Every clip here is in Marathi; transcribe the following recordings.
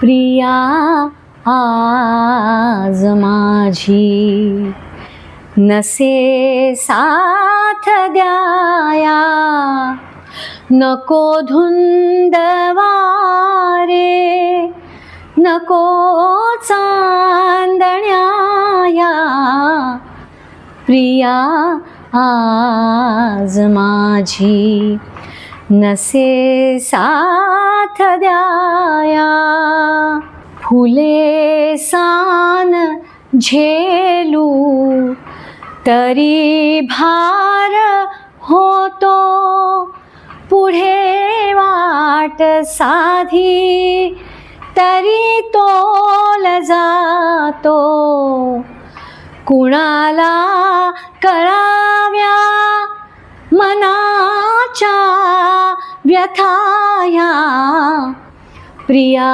प्रिया आज माझी. नसे साथ द्याया. नको धुंदवारे नको चांदण्याया. प्रिया आज माझी. नसे सा साथ द्याया। फुले सान झेलू तरी भार होतो। पुढे वाट साधी तरी तोल जातो। कुणाला कळाव्या मनाच्या व्यथाया प्रिया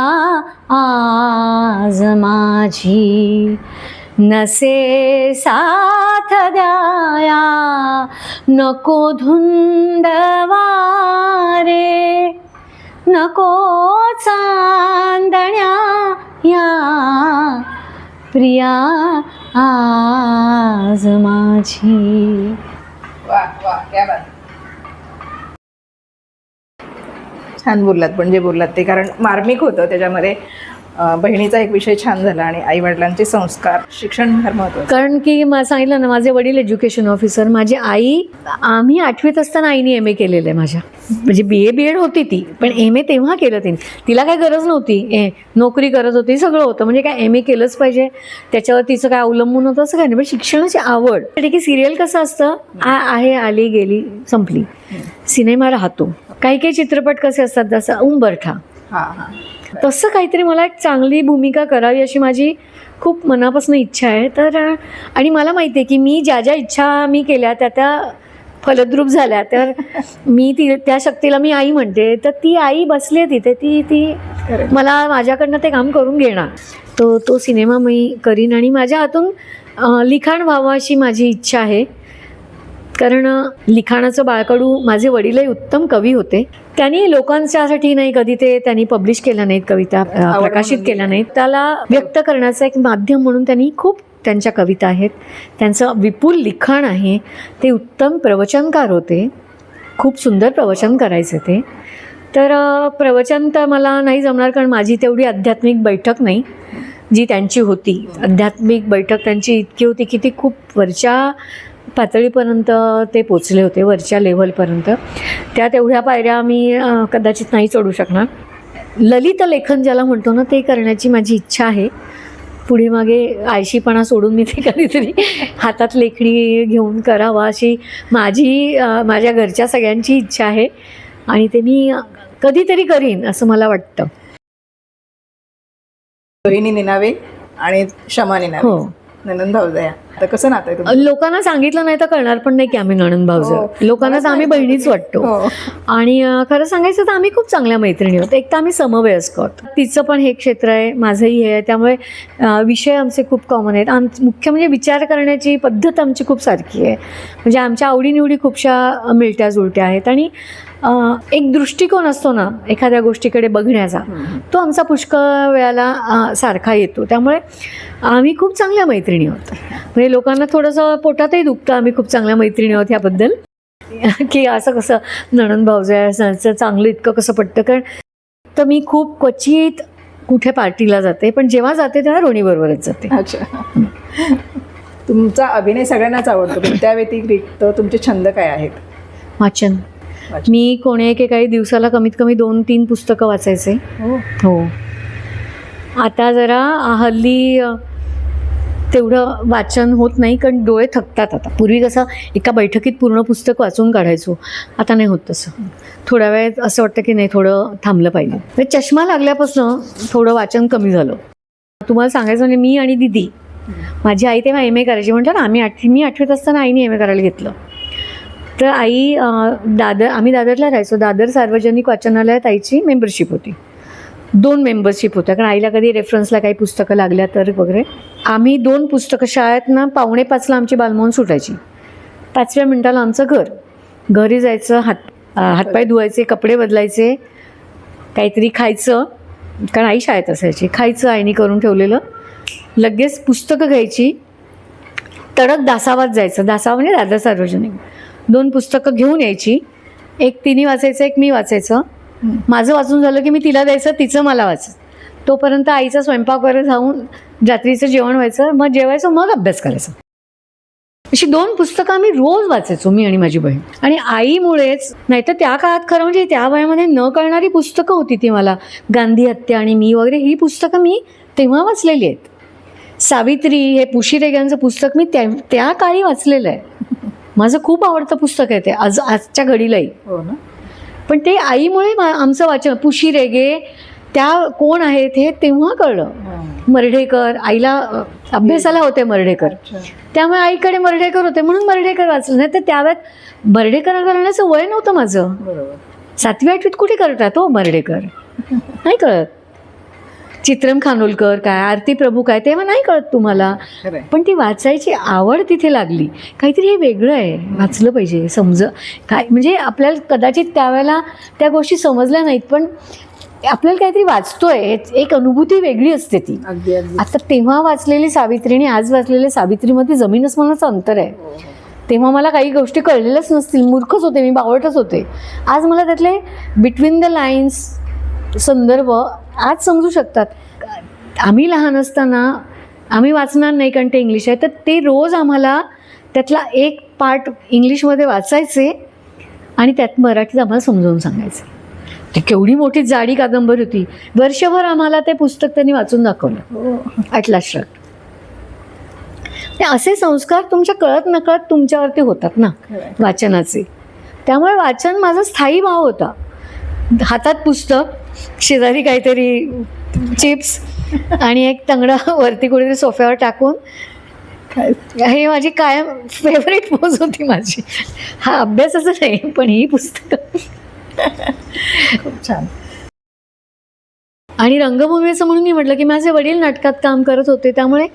आज माझी नसे साथ द्याया। नको धुंदवारे नको चांदण्या या। प्रिया आज माझी वा वा क्या बात. छान बोललात पण जे बोललात ते. कारण मार्मिक होतं त्याच्यामध्ये बहिणीचा एक विषय छान झाला आणि आई वडिलांचे संस्कार शिक्षण फार महत्वाचं कारण की मला सांगितलं ना माझे वडील एज्युकेशन ऑफिसर माझी आई आम्ही आठवीत असताना आईने एम ए केलेलं आहे माझ्या. म्हणजे बी ए बी एड होती ती पण एम ए तेव्हा केलं तिने. तिला काय गरज नव्हती. ए नोकरी करत होती सगळं होतं. म्हणजे काय एम ए केलंच पाहिजे. त्याच्यावर तिचं काय अवलंबून होतं असं काय नाही पण शिक्षणाची आवड. ठीक आहे सिरियल कसं असतं? आ आहे आली गेली संपली. सिनेमा राहतो. काही काही चित्रपट कसे असतात? जसं उंबरठा हां हां. तसं काहीतरी मला एक चांगली भूमिका करावी अशी माझी खूप मनापासून इच्छा आहे. तर आणि मला माहिती आहे की मी ज्या ज्या इच्छा मी केल्या त्या त्या फलद्रूप झाल्या. तर मी ती त्या शक्तीला मी आई म्हणते. तर ती आई बसली तिथे. ती ती मला माझ्याकडनं ते काम करून घेणार. तो तो सिनेमा मी करीन. आणि माझ्या हातून लिखाण व्हावं अशी माझी इच्छा आहे. कारण लिखाणाचं बाळकडू माझे वडीलही उत्तम कवी होते. त्यांनी लोकांच्यासाठी नाही कधी ते त्यांनी पब्लिश केल्या नाहीत कविता प्रकाशित म्हणून केल्या नाहीत. त्याला व्यक्त करण्याचं एक माध्यम म्हणून त्यांनी खूप त्यांच्या कविता आहेत. त्यांचं विपुल लिखाण आहे. ते उत्तम प्रवचनकार होते. खूप सुंदर प्रवचन करायचे ते. तर प्रवचन तर मला नाही जमणार कारण माझी तेवढी आध्यात्मिक बैठक नाही जी त्यांची होती. आध्यात्मिक बैठक त्यांची इतकी होती की ती खूप वरच्या पातळीपर्यंत ते पोचले होते वरच्या लेव्हलपर्यंत. त्या तेवढ्या पायऱ्या मी कदाचित नाही चढू शकणार. ललित लेखन ज्याला म्हणतो ना ते करण्याची माझी इच्छा आहे. पुढे मागे आळशीपणा सोडून मी ते कधीतरी हातात लेखणी घेऊन करावं अशी माझी माझ्या घरच्या सगळ्यांची इच्छा आहे. आणि ते मी कधीतरी करीन असं मला वाटतं. रोहिणी निनावे आणि शमा निनावे. हो. नंदन भाऊजया. आता कसं नातं आहे तुमचं? लोकांना सांगितलं नाही तर कळणार पण नाही की आम्ही नणंद भाऊज. हो. लोकांना तर आम्ही बहिणीच वाटतो. हो. आणि अ, खरं सांगायचं तर आम्ही खूप चांगल्या मैत्रिणी आहोत. एक तर आम्ही समवयस्क आहोत. तिचं पण हे क्षेत्र आहे माझंही हे आहे. त्यामुळे अ, विषय आमचे खूप कॉमन आहेत. आम मुख्य म्हणजे विचार करण्याची पद्धत आमची खूप सारखी आहे. म्हणजे आमच्या आवडीनिवडी खूपशा अ, मिळत्या जुळत्या आहेत. आणि एक दृष्टिकोन असतो ना एखाद्या गोष्टीकडे बघण्याचा तो आमचा पुष्कळ वेळाला सारखा येतो. त्यामुळे आम्ही खूप चांगल्या मैत्रिणी आहोत. म्हणजे लोकांना थोडंसं पोटातही दुखतं आम्ही खूप चांगल्या मैत्रिणी आहोत ह्याबद्दल की असं कसं नणंद भाऊजयाचं चांगलं इतकं कसं पटतं कारण तर मी खूप क्वचित कुठे पार्टीला जाते पण जेव्हा जाते तेव्हा रोणीबरोबरच जाते. अच्छा. तुमचा अभिनय सगळ्यांनाच आवडतो पण त्या व्यतिरिक्त तुमचे छंद काय आहेत? वाचन. मी कोणी एके काही दिवसाला कमीत कमी दोन तीन पुस्तकं वाचायचे. हो. हो. आता जरा हल्ली तेवढं वाचन होत नाही कारण डोळे थकतात आता. पूर्वी कसं एका बैठकीत पूर्ण पुस्तक वाचून काढायचो. आता नाही होत तसं. थोड्या वेळात असं वाटतं की नाही थोडं थांबलं पाहिजे. म्हणजे चष्मा लागल्यापासून थोडं वाचन कमी झालं. तुम्हाला सांगायचं म्हणजे मी आणि दिदी माझी आई तेव्हा एम ए करायची. म्हटलं ना आम्ही आठवी मी आठवीत असताना आईने एम ए करायला घेतलं. तर आई दादर आम्ही दादरला राहायचो. दादर सार्वजनिक वाचनालयात आईची मेंबरशिप होती. दोन मेंबरशिप होत्या. कारण आईला कधी रेफरन्सला काही पुस्तकं लागल्या तर वगैरे. आम्ही दोन पुस्तकं शाळेत ना पावणे पाचला आमची बालमोहन सुटायची. पाचव्या मिनिटाला आमचं घर. घरी जायचं हात हातपाय धुवायचे कपडे बदलायचे काहीतरी खायचं. कारण आई शाळेत असायची. खायचं आईने करून ठेवलेलं. लगेच पुस्तकं घ्यायची. तडक दासावात जायचं. दासावा म्हणजे दादा सार्वजनिक. दोन पुस्तकं घेऊन यायची. एक तिने वाचायचं एक मी वाचायचं. माझं वाचून झालं की मी तिला द्यायचं तिचं मला वाच तोपर्यंत आईचा स्वयंपाक वगैरे जाऊन रात्रीचं जेवण व्हायचं मग जेवायचं मग अभ्यास करायचा. अशी दोन पुस्तकं आम्ही रोज वाचायचो मी आणि माझी बहीण. आणि आईमुळेच नाहीतर त्या काळात खरं म्हणजे त्या वयामध्ये न कळणारी पुस्तकं होती ती मला. गांधी हत्या आणि मी वगैरे ही पुस्तकं मी तेव्हा वाचलेली आहेत. सावित्री हे पुशी रेग्यांचं पुस्तक मी त्या त्या काळी वाचलेलं आहे. माझं खूप आवडतं पुस्तक आहे ते. आज आजच्या घडीलाही. हो ना? पण ते आईमुळे आमचं वाचन पुशी रेगे त्या कोण आहेत हे तेव्हा कळलं. मर्ढेकर आईला अभ्यासाला होते मर्ढेकर. त्यामुळे आईकडे मर्ढेकर होते म्हणून मर्ढेकर वाचलं. नाही तर त्यावेळेत मर्ढेकर करण्याचं वय नव्हतं माझं. सातवी आठवीत कुठे करतात हो मर्ढेकर? नाही कळत. चित्रम खानोलकर काय आरती प्रभू काय तेव्हा नाही कळत तुम्हाला. पण ती वाचायची आवड तिथे लागली. काहीतरी हे वेगळं आहे. वाचलं पाहिजे समज. काय म्हणजे आपल्याला कदाचित त्यावेळेला त्या गोष्टी समजल्या नाहीत पण आपल्याला काहीतरी वाचतोय. एक अनुभूती वेगळी असते ती. आता तेव्हा वाचलेली सावित्री आणि आज वाचलेल्या सावित्रीमध्ये जमीन अस्मानाचं अंतर आहे. हो, हो. तेव्हा मला काही गोष्टी कळलेल्याच नसतील. मूर्खच होते मी बावटच होते. आज मला त्यातले बिटवीन द लाईन्स संदर्भ आज समजू शकतात. आम्ही लहान असताना आम्ही वाचणार नाही कारण ते इंग्लिश आहे. तर ते रोज आम्हाला त्यातला एक पार्ट इंग्लिशमध्ये वाचायचे आणि त्यात मराठीत आम्हाला समजावून सांगायचे. ती केवढी मोठी जाडी कादंबरी होती. वर्षभर आम्हाला ते पुस्तक त्यांनी वाचून दाखवलं. हो. ॲटलास श्रट ते असे संस्कार तुमच्या कळत नकळत तुमच्यावरती होतात ना वाचनाचे. त्यामुळे वाचन माझा स्थायी भाव होता. हातात पुस्तक शेजारी काहीतरी चिप्स आणि एक तंगडा वरती कुठेतरी सोफ्यावर टाकून हे माझी कायम फेवरेट पोज होती माझी. हा अभ्यासाचं नाही पण ही पुस्तकं. खूप छान. आणि रंगभूमीचं म्हणून मी म्हटलं की माझे वडील नाटकात काम करत होते त्यामुळे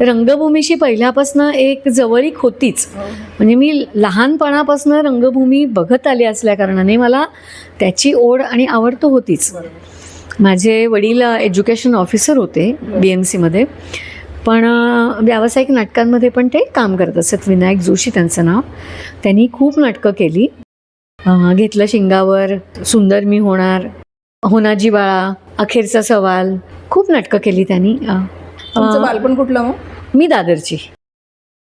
रंगभूमीशी पहिल्यापासून एक जवळीक होतीच. म्हणजे मी लहानपणापासून रंगभूमी बघत आली असल्या कारणाने मला त्याची ओढ आणि आवड तर होतीच. माझे वडील एज्युकेशन ऑफिसर होते बी एम सीमध्ये पण व्यावसायिक नाटकांमध्ये पण ते काम करत असत. विनायक जोशी त्यांचं नाव. त्यांनी खूप नाटकं केली. घेतलं शिंगावर सुंदर मी होणार होनाजी बाळा अखेरचा सवाल. खूप नाटकं केली त्यांनी. तुमचं बालपण कुठलं मग? मी दादरची.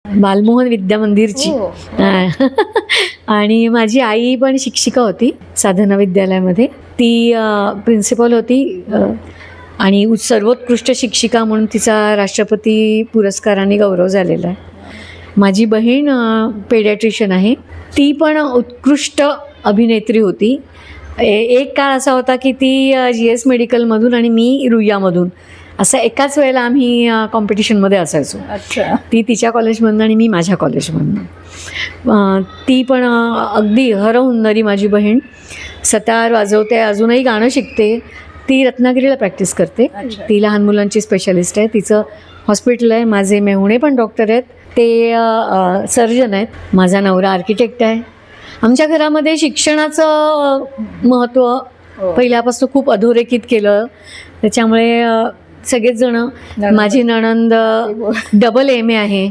बालमोहन विद्या मंदिरची. हो. हा. आणि माझी आई पण शिक्षिका होती साधना विद्यालयामध्ये. ती प्रिन्सिपल होती आणि सर्वोत्कृष्ट शिक्षिका म्हणून तिचा राष्ट्रपती पुरस्काराने गौरव झालेला आहे. माझी बहीण पेडॅट्रिशियन आहे. ती पण उत्कृष्ट अभिनेत्री होती. एक काळ असा होता की ती जी एस मेडिकलमधून आणि मी रुईयामधून असं एकाच वेळेला आम्ही कॉम्पिटिशनमध्ये असायचो. अच्छा. ती तिच्या कॉलेजमधनं आणि मी माझ्या कॉलेजमधनं ती पण अगदी हरहुन्नरी माझी बहीण. सतार वाजवते अजूनही गाणं शिकते. ती रत्नागिरीला प्रॅक्टिस करते. ती लहान मुलांची स्पेशालिस्ट आहे. तिचं हॉस्पिटल आहे. माझे मेहुणे पण डॉक्टर आहेत. ते सर्जन आहेत. माझा नवरा आर्किटेक्ट आहे. आमच्या घरामध्ये शिक्षणाचं महत्त्व हो. पहिल्यापासून खूप अधोरेखित केलं. त्याच्यामुळे सगळेच जण. माझी नणंद डबल एम ए आहे.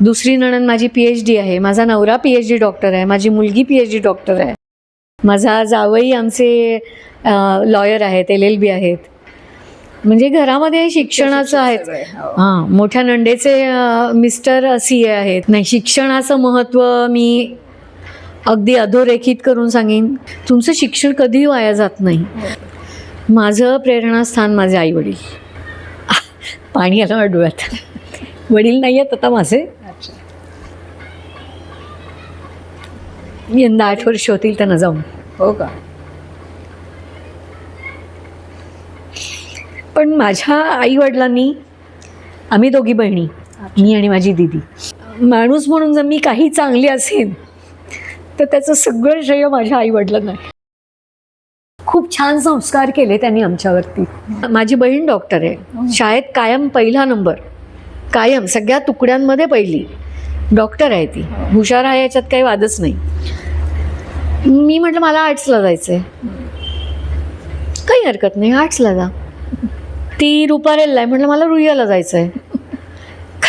दुसरी नणंद माझी पी एच डी आहे. माझा नवरा पी एच डी डॉक्टर आहे. माझी मुलगी पी एच डी डॉक्टर आहे. माझा जावई आमचे लॉयर आहेत एल एल बी आहेत. म्हणजे घरामध्ये शिक्षणाचं आहे हो. हां मोठ्या नंडेचे मिस्टर सी ए आहेत. नाही शिक्षणाचं महत्त्व मी अगदी अधोरेखित करून सांगेन तुमचं शिक्षण कधीही वाया जात नाही. माझं प्रेरणास्थान माझे आई वडील पाणी आलं डोळ्यात वडील नाही आहेत आता माझे. अच्छा. यंदा आठ वर्ष होतील त्यांना जाऊन. हो का? पण माझ्या आई वडिलांनी आम्ही दोघी बहिणी मी आणि माझी दिदी. माणूस म्हणून जर मी काही चांगली असेन तर त्याचं सगळं श्रेय माझ्या आई वडिलांना आहे. खूप छान संस्कार केले त्यांनी आमच्यावरती. माझी बहीण डॉक्टर आहे. शाळेत कायम पहिला नंबर. कायम सगळ्या तुकड्यांमध्ये पहिली. डॉक्टर आहे ती. हुशार आहे याच्यात काही वादच नाही. मी म्हटलं मला आर्ट्सला जायचं आहे काही हरकत नाही आर्ट्सला जा. ती रुपारेलला आहे. म्हटलं मला रुईयाला जायचं आहे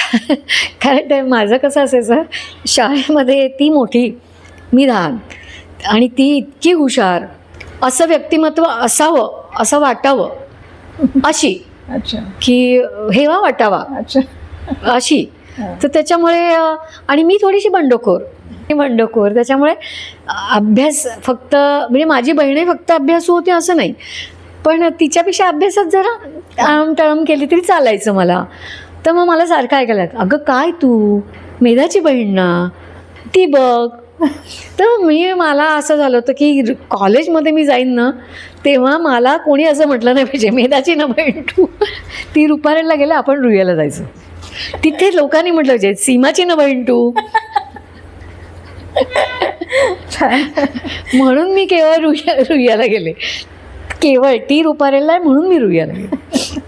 कारण ते माझं कसं असायचं शाळेमध्ये ती मोठी मी लहान आणि ती इतकी हुशार. असं व्यक्तिमत्व असावं असं वाटावं. अशी. अच्छा. की हेवा वाटावा. अच्छा. अशी. तर त्याच्यामुळे आणि मी थोडीशी बंडखोर. बंडखोर. त्याच्यामुळे अभ्यास फक्त म्हणजे माझी बहिणी फक्त अभ्यासू होती असं नाही. पण तिच्यापेक्षा अभ्यासात जरा टाळम टळम केली तरी चालायचं मला. तर मग मला सारखं ऐकायला अगं काय तू? मेधाची बहीण ना. ती बघ. तर मी मला असं झालं होतं की कॉलेजमध्ये मी जाईन ना तेव्हा मला कोणी असं म्हटलं नाही पाहिजे मेधाची ना बहीण. ती रुपारेला गेलं आपण रुयाला जायचं. तिथे लोकांनी म्हटलं पाहिजे सीमाची ना बहीण. म्हणून मी केवळ रुया रुयाला गेले. केवळ ती रुपारेला आहे म्हणून मी रुयाला गेले.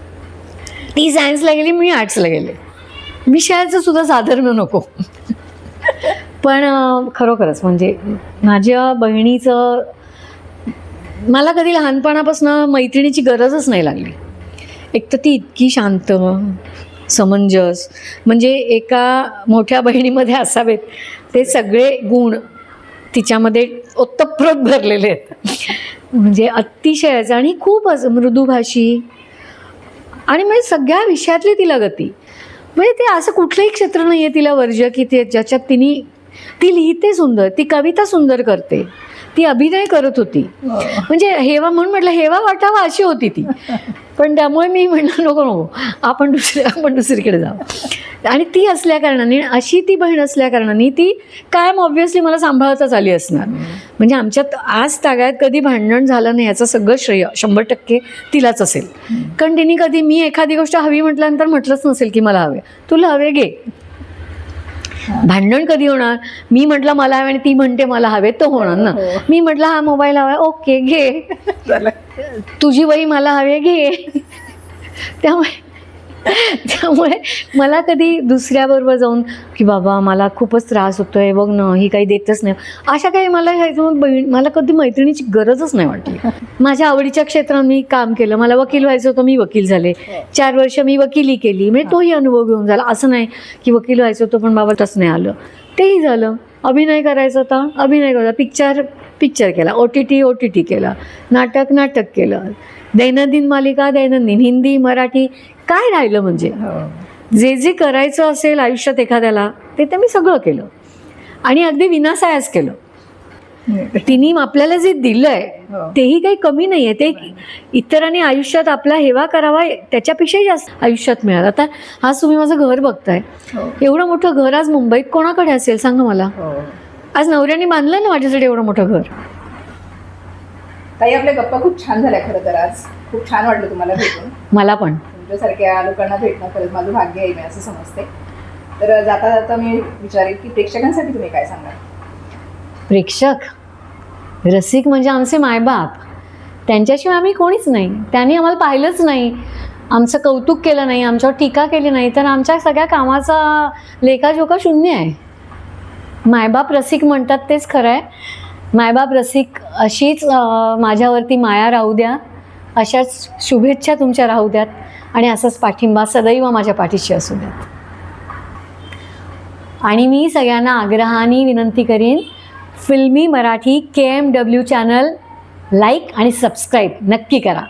ती सायन्सला गेली मी आर्ट्सला गेले. मी शाळेचं सुद्धा साधर्म्य नको. पण खरोखरच म्हणजे माझ्या बहिणीचं मला कधी लहानपणापासून मैत्रिणीची गरजच नाही लागली. एक तर ती इतकी शांत समंजस म्हणजे एका मोठ्या बहिणीमध्ये असावेत ते सगळे गुण तिच्यामध्ये ओतप्रोत भरलेले आहेत. म्हणजे अतिशयच आणि खूपच मृदुभाषी आणि म्हणजे सगळ्या विषयातली तिला गती. म्हणजे ते असं कुठलंही क्षेत्र नाही आहे तिला वर्ज की ते ज्याच्यात तिने ती लिहिते सुंदर ती कविता सुंदर करते. ती अभिनय करत होती. म्हणजे हेवा म्हणून म्हटलं हेवा वाटावा अशी होती ती. पण त्यामुळे मी म्हटलं नको नको आपण दुसरी आपण दुसरीकडे जाऊ. आणि ती असल्या कारणाने अशी ती बहीण असल्या कारणाने ती कायम ऑब्व्हियसली मला सांभाळताच आली असणार. म्हणजे आमच्यात आज तागायत कधी भांडण झालं नाही याचं सगळं श्रेय शंभर टक्के तिलाच असेल. कारण तिने कधी मी एखादी गोष्ट हवी म्हटल्यानंतर म्हटलंच नसेल की मला हवे. तुला हवे घे. भांडण कधी होणार? मी म्हटलं मला हवे आणि ती म्हणते मला हवे तर होणार ना. हो. मी म्हटलं हा मोबाईल हवा ओके घे. तुझी वही मला हवी घे. त्यामुळे त्यामुळे मला कधी दुसऱ्याबरोबर जाऊन की बाबा मला खूपच त्रास होतोय बघ ना ही काही देतच नाही. अशा काही मला बहीण मला कधी मैत्रिणीची गरजच नाही वाटली. माझ्या आवडीच्या क्षेत्रात मी काम केलं. मला वकील व्हायचं होतं मी वकील झाले. चार वर्ष मी वकिली केली. म्हणजे तोही अनुभव घेऊन झाला. असं नाही की वकील व्हायचं होतं पण बाबा तसं नाही आलं. तेही झालं. अभिनय करायचा होता. अभिनय करायचा. पिक्चर पिक्चर केला. O T T O T T केला. नाटक नाटक केलं. दैनंदिन मालिका दैनंदिन. हिंदी मराठी काय राहिलं म्हणजे? हो. जे जे करायचं असेल आयुष्यात एखाद्याला ते ते मी सगळं केलं. आणि अगदी विनासायास केलं. तिने आपल्याला जे दिलंय हो. तेही काही कमी नाही आहे ते इतरांनी आयुष्यात आपला हेवा करावा त्याच्यापेक्षाही जास्त आयुष्यात मिळाला. आता आज तुम्ही माझं घर बघताय. हो. एवढं मोठं घर आज मुंबईत कोणाकडे असेल सांगा मला. आज नवऱ्याने बांधलं ना माझ्यासाठी एवढं मोठं घर? ताई आपल्या गप्पा खूप छान झाल्या खरं तर आज. खूप छान वाटलं तुम्हाला मला पण. तुमच्यासारख्या लोकांना भेटणं खरंच माझं भाग्य आहे मी असं समजते. तर जाता जाता मी विचारेल की प्रेक्षकांसाठी तुम्ही काय सांगाल प्रेक्षक? रसिक म्हणजे आमचे मायबाप. त्यांच्याशिवाय आम्ही कोणीच नाही. त्यांनी आम्हाला पाहिलंच नाही. आमचं कौतुक केलं नाही आमच्यावर टीका केली नाही. तर आमच्या सगळ्या कामाचा लेखाजोखा शून्य आहे. मायबाप रसिक म्हणतात तेच खरं आहे. मायबाप रसिक अशीच माझ्यावरती माया राहू द्या. अशाच शुभेच्छा तुमच्या राहू द्यात. आणि असाच पाठिंबा सदैव माझ्या पाठीशी असू द्यात. आणि मी सगळ्यांना आग्रहाने विनंती करीन Filmy Marathi K M W channel like आणि सबस्क्राईब नक्की करा.